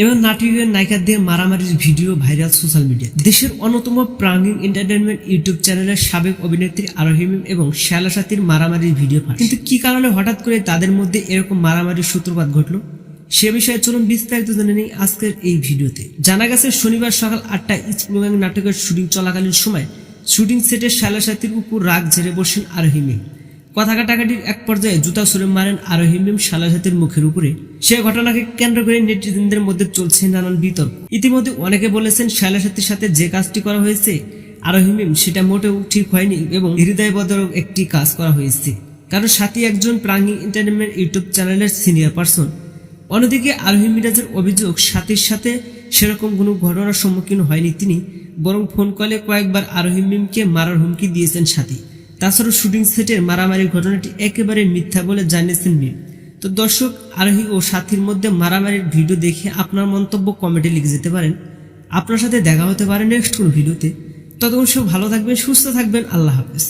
এবং নাটকের নায়িকাদের মারামারির ভিডিও ভাইরাল সোশ্যাল মিডিয়া। দেশের অন্যতম প্রাঙ্গিং এন্টারটেনমেন্ট ইউটিউব চ্যানেলের সাবেক অভিনেত্রী আরোহিমিম এবং শ্যালা সাথীর মারামারির ভিডিও পাঠ কিন্তু কি কারণে হঠাৎ করে তাদের মধ্যে এরকম মারামারির সূত্রপাত ঘটলো? সে বিষয়ে চলুন বিস্তারিত জেনে নেই আজকের এই ভিডিওতে। জানা গেছে, শনিবার সকাল আটটায় ইস্টমুগাং নাটকের শুটিং চলাকালীন সময় শুটিং সেটে শ্যালা সাথীর উপর রাগ ঝেড়ে বসেন আরোহিমিম কথা কাটাকাটির এক পর্যায়ে জুতা ছুড়ে মারেন আরোহিমিম সালাসাতের মুখের উপরে। সে ঘটনাকে কেন্দ্র করে নেটিজেনদের মধ্যে চলছে নানান বিতর্ক। ইতিমধ্যে অনেকে বলেছেন সালাসাতির সাথে যে কাজটি করা হয়েছে আরোহিমিম সেটা মোটেও ঠিক হয়নি এবং হৃদয়বদরক একটি কাজ করা হয়েছে। কারণ সাথী একজন প্রাঙ্গি এন্টারটেনমেন্ট ইউটিউব চ্যানেলের সিনিয়র পার্সন। অন্যদিকে আরোহী মিরাজের অভিযোগ, সাথীর সাথে সেরকম কোনো ঘটনার সম্মুখীন হয়নি তিনি, বরং ফোন কলে কয়েকবার আরোহী মিমকে মারার হুমকি দিয়েছেন সাথী। তাছাড়াও শুটিং সেটের মারামারির ঘটনাটি একেবারে মিথ্যা বলে জানিয়েছেন মিম। তো দর্শক, আরোহী ও সাথীর মধ্যে মারামারির ভিডিও দেখে আপনার মন্তব্য কমেন্টে লিখে যেতে পারেন। আপনার সাথে দেখা হতে পারে নেক্সট কোন ভিডিওতে। ততক্ষণ সব ভালো থাকবেন, সুস্থ থাকবেন, আল্লাহ হাফেজ।